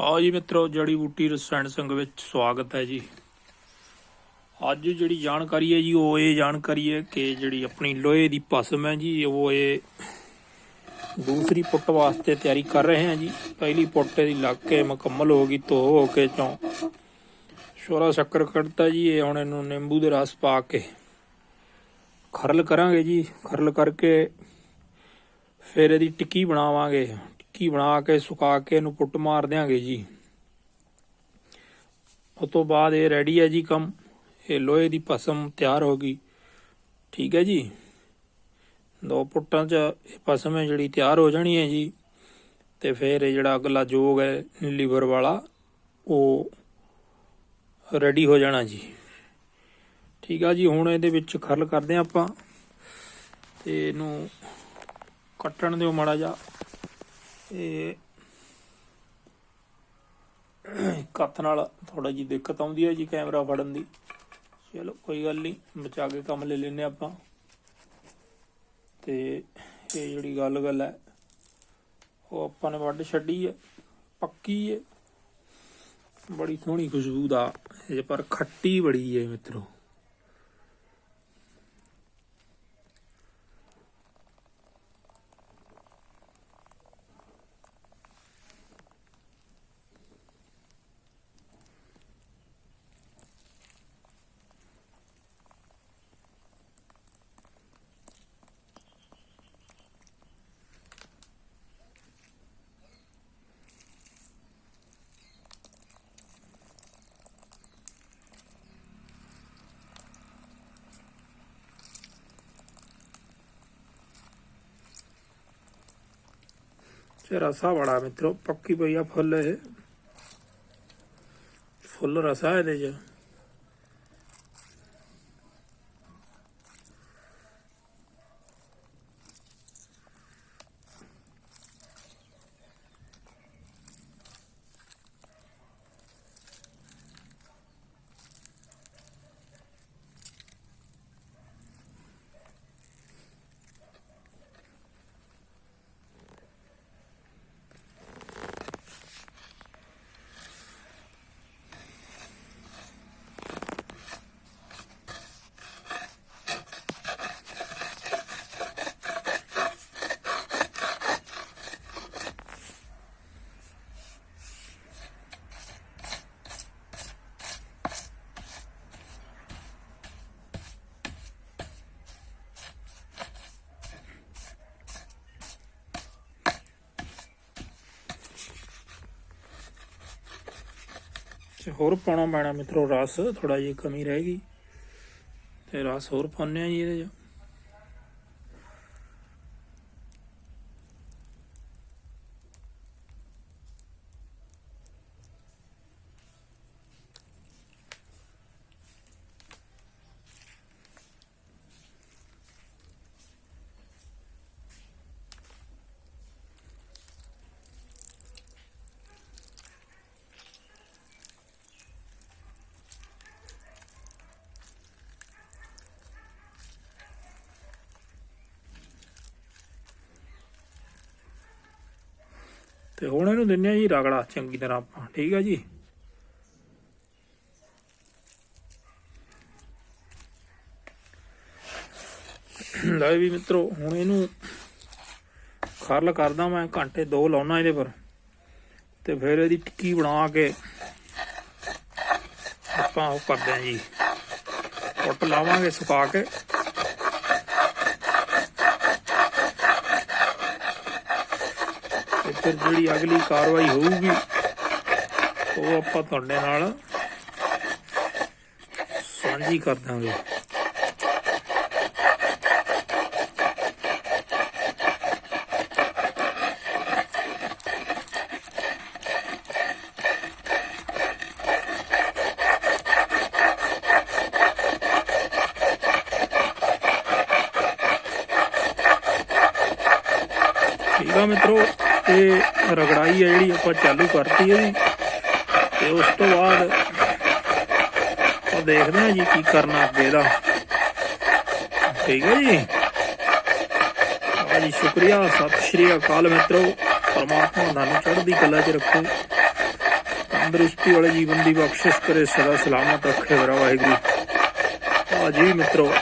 ਹਾਂ ਜੀ ਮਿੱਤਰੋ, ਜੜੀ ਬੂਟੀ ਰਸਾਇਣ ਸੰਘ ਵਿੱਚ ਸਵਾਗਤ ਹੈ ਜੀ। ਅੱਜ ਜਿਹੜੀ ਜਾਣਕਾਰੀ ਹੈ ਜੀ, ਉਹ ਇਹ ਜਾਣਕਾਰੀ ਹੈ ਕਿ ਜਿਹੜੀ ਆਪਣੀ ਲੋਹੇ ਦੀ ਭਸਮ ਹੈ ਜੀ, ਉਹ ਇਹ ਦੂਸਰੀ ਪੁੱਟ ਵਾਸਤੇ ਤਿਆਰੀ ਕਰ ਰਹੇ ਹਾਂ ਜੀ। ਪਹਿਲੀ ਪੁੱਟ ਦੀ ਲੱਗ ਕੇ ਮੁਕੰਮਲ ਹੋ ਗਈ, ਧੋ ਹੋ ਕੇ ਚੋਂ ਸ਼ੋਰਾ ਸ਼ੱਕਰ ਕੱਢਤਾ ਜੀ, ਇਹ ਹੁਣ ਇਹਨੂੰ ਨਿੰਬੂ ਦੇ ਰਸ ਪਾ ਕੇ ਖਰਲ ਕਰਾਂਗੇ ਜੀ। ਖਰਲ ਕਰਕੇ ਫਿਰ ਇਹਦੀ ਟਿੱਕੀ ਬਣਾਵਾਂਗੇ। ਟਿੱਕੀ ਬਣਾ ਕੇ, ਸੁਕਾ ਕੇ ਇਹਨੂੰ ਪੁੱਟ ਮਾਰ ਦਿਆਂਗੇ ਜੀ। ਉਸ ਤੋਂ ਬਾਅਦ ਇਹ ਰੈਡੀ ਹੈ ਜੀ ਕੰਮ। ਇਹ ਲੋਹੇ ਦੀ ਭਸਮ ਤਿਆਰ ਹੋ ਗਈ। ਠੀਕ ਹੈ ਜੀ? ਦੋ ਪੁੱਟਾਂ 'ਚ ਇਹ ਭਸਮ ਹੈ ਜਿਹੜੀ ਤਿਆਰ ਹੋ ਜਾਣੀ ਹੈ ਜੀ। ਤੇ ਫਿਰ ਇਹ ਜਿਹੜਾ ਅਗਲਾ ਜੋਗ ਹੈ ਲੀਵਰ ਵਾਲਾ, ਉਹ ਰੈਡੀ ਹੋ ਜਾਣਾ ਜੀ। ਠੀਕ ਆ ਜੀ, ਹੁਣ ਇਹਦੇ ਵਿੱਚ ਖਰਲ ਕਰਦੇ ਹਾਂ ਆਪਾਂ। ਤੇ ਇਹਨੂੰ ਕੱਟਣ ਦਿਓ ਮਾੜਾ ਜਿਹਾ। ਇਹ ਕੱਤ ਨਾਲ ਥੋੜਾ ਜੀ ਦਿੱਕਤ ਆਉਂਦੀ ਹੈ ਜੀ ਕੈਮਰਾ ਫੜਨ ਦੀ। ਚਲੋ ਕੋਈ ਗੱਲ ਨਹੀਂ, ਬਚਾ ਕੇ ਕੰਮ ਲੈ ਲੈਨੇ ਆਪਾਂ। ਤੇ ਇਹ ਜਿਹੜੀ ਗੱਲ ਗੱਲ ਹੈ, ਉਹ ਆਪਾਂ ਨੇ ਵੱਢ ਛੱਡੀ ਹੈ, ਪੱਕੀ ਹੈ। ਬੜੀ ਸੋਹਣੀ ਖੁਸ਼ਬੂ ਦਾ ਇਹ ਪਰ ਖੱਟੀ ਬੜੀ ਹੈ ਮਿੱਤਰੋ। ਤੇ ਰਸਾ ਬੜਾ ਮਿੱਤਰੋ ਪੱਕੀ ਪਈ ਆ ਫੁੱਲ ਇਹ। ਫੁੱਲ ਰਸਾ ਹੋਰ ਪਾਉਣਾ ਪੈਣਾ ਮਿੱਤਰੋ, ਰਸ ਥੋੜਾ ਜਿਹਾ ਕਮੀ ਰਹਿ ਗਈ। ਤੇ ਰਸ ਹੋਰ ਪਾਉਂਦੇ ਆ ਜੀ ਇਹਦੇ ਚ। ਤੇ ਹੁਣ ਇਹਨੂੰ ਦਿੰਨੇ ਆ ਜੀ ਰਗੜਾ, ਚੰਗੀ ਤਰ੍ਹਾਂ ਆਪਾਂ, ਠੀਕ ਆ ਜੀ? ਲੈ ਵੀ ਮਿੱਤਰੋ, ਹੁਣ ਇਹਨੂੰ ਖਰਲ ਕਰਦਾ ਮੈਂ, ਘੰਟੇ ਦੋ ਲਾਉਣਾ ਇਹਦੇ ਪਰ। ਤੇ ਫਿਰ ਇਹਦੀ ਟਿੱਕੀ ਬਣਾ ਕੇ ਆਪਾਂ ਉਹ ਕਰਦੇ ਆ ਜੀ। ਕੁੱਟ ਲਾਵਾਂਗੇ, ਸੁਕਾ ਕੇ। ਫਿਰ ਜਿਹੜੀ ਅਗਲੀ ਕਾਰਵਾਈ ਹੋਊਗੀ, ਉਹ ਆਪਾਂ ਤੁਹਾਡੇ ਨਾਲ ਸਾਂਝੀ ਕਰ ਦਾਂਗੇ। ਠੀਕ ਆ ਮਿੱਤਰੋ? ਇਹ ਰਗੜਾਈ ਹੈ ਜਿਹੜੀ ਆਪਾਂ ਚਾਲੂ ਕਰਤੀ ਹੈ ਜੀ। ਤੇ ਉਸ ਤੋਂ ਬਾਅਦ ਉਹ ਦੇਖਦੇ ਹਾਂ ਜੀ ਕੀ ਕਰਨਾ ਅੱਗੇ ਇਹਦਾ ਠੀਕ ਹੈ ਜੀ? ਆ ਜੀ ਸ਼ੁਕਰੀਆ। ਸਤਿ ਸ਼੍ਰੀ ਅਕਾਲ ਮਿੱਤਰੋ। ਪਰਮਾਤਮਾ ਤੁਹਾਨੂੰ ਚੜ੍ਹਦੀ ਕਲਾ 'ਚ ਰੱਖੋ। ਤੰਦਰੁਸਤੀ ਵਾਲੇ ਜੀਵਨ ਦੀ ਬਖਸ਼ਿਸ਼ ਕਰੇ। ਸਦਾ ਸਲਾਮਤ ਰੱਖੇ ਮੇਰਾ ਵਾਹਿਗੁਰੂ। ਆ ਜੀ, ਮਿੱਤਰੋ